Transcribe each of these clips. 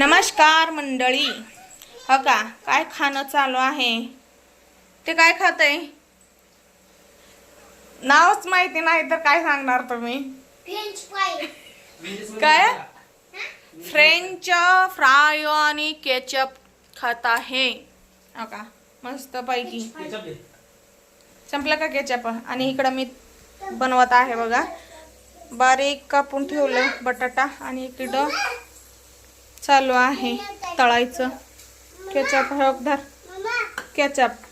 नमस्कार मंडळी. हो का? काय खाणं चालू आहे? ते काय खात आहे नावच माहिती नाही तर काय सांगणार तुम्ही? काय? फ्रेंच फ्राय आणि केचप खात आहे. हो का? मस्त पैकी. संपलं का केचप आणि इकडं मी बनवत आहे बघा. बारीक कापून ठेवलं बटाटा आणि इकडं चालू आहे तळायचं. केचप हो धर. केचप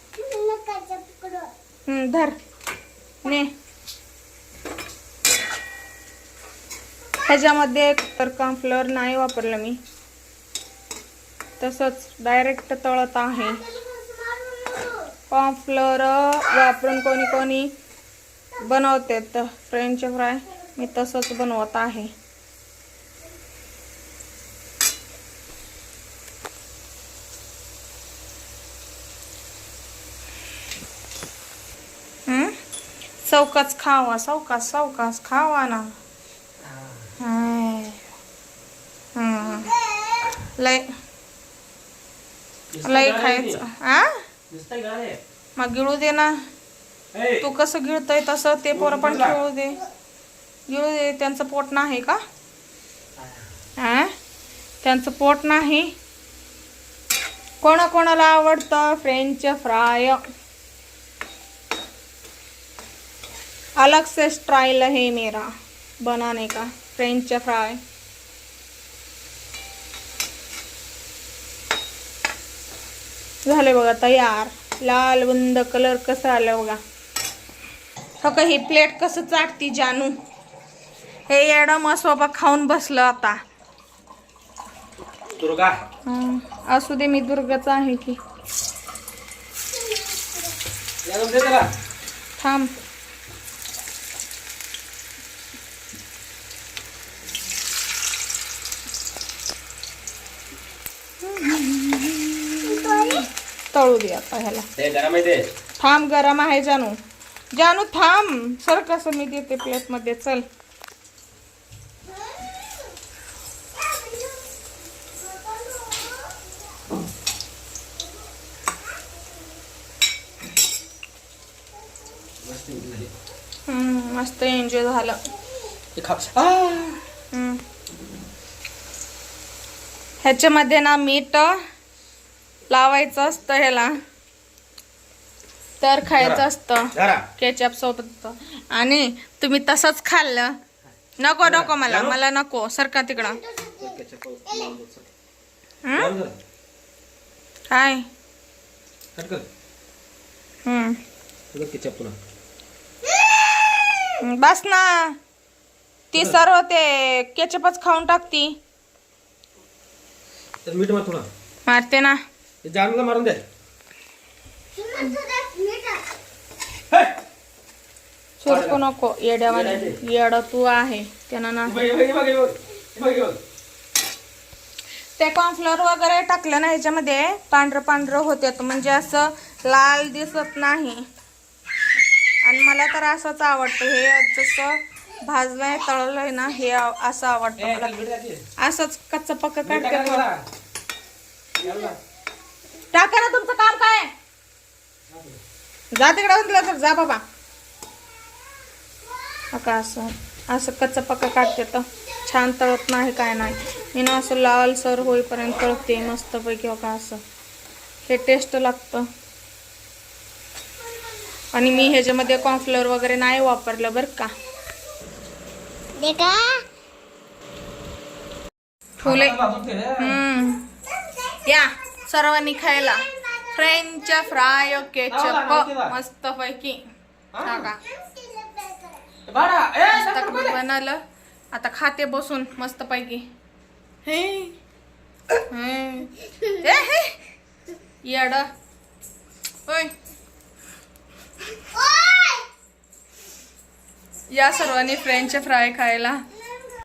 धर. ने. ह्याच्यामध्ये तर कॉर्नफ्लोअर नाही वापरलं मी. तसंच डायरेक्ट तळत आहे. कॉर्नफ्लोअर वापरून कोणी कोणी बनवते. तर फ्रेंच फ्राय मी तसंच बनवत आहे हम्म? चौकाच खावा चौकास चौकास खावा ना. लय. लय खायचं. आ? मग गिळू दे ना. तू कसं गिळतय तसं ते पोरं पण खेळू दे. गिळू दे. त्यांचं पोट नाही का? हा त्यांचं पोट नाही. कोणाकोणाला आवडतं? फ्रेंच फ्राय अलग से स्टाइल है मेरा बनाने का फ्रेंच फ्राई झाले बघा तयार. लाल बुंद कलर कसा आला बघा. हो का ही प्लेट कसं चाटती जानू? हे येडं मसोबा खाऊन बसलं आता. दुर्गा. हं, असू दे मी दुर्गाचा आहे की. थांब. तळू दे आता ह्याला. ते गरम आहे ते? थांब गरम आहे जानू. जानू थांब. सर कसं मी देते प्लेटमध्ये चल. मस्त एन्जॉय झालं. ह्याच्यामध्ये ना मीठ लावायचं असतं ह्याला. तर खायचं असतं. केचप सोबत आणि तुम्ही तसंच खाल्लं. नको नको मला. मला नको. सरका तिकडं? काय? बस ना. ती सर्व ते केचपच खाऊन टाकती. मारते ना. जानूला मारून द्या आहे. सुरकू नको येड्यावाने येड तू आहे. त्यांना ना बघ, हे बघ, हे बघ, हे बघ, हे बघ. ते कॉर्नफ्लोअर वगैरे टाकलं ना ह्याच्यामध्ये पांढरं पांढरं होते. म्हणजे असं लाल दिसत नाही. आणि मला तर असंच आवडतं. हे जसं भाजलंय तळलंय ना हे असं आवडतं मला. असंच कच्चं पक्क काढते. टाका ना तुमचं काम काय? आहे? जा तिकडे उचला तर जा बाबा. का असं असं कच्चं पक्क काढते तर छान तळत नाही काय नाही. मी ना असं लाल सर होईपर्यंत तळते मस्तपैकी का असं. हे टेस्ट लागतं. आणि मी ह्याच्यामध्ये कॉर्नफ्लोअर वगैरे नाही वापरलं बरं का. देखा फुले. हे. हम्म. या. सर्वांनी खायला. फ्रेंच फ्राय केचप मस्त पैकी बनवलं आता खाते बसून मस्त पैकी हे. हे. ए, हे. येड. होय या सर्वांनी फ्रेंच फ्राय खायला.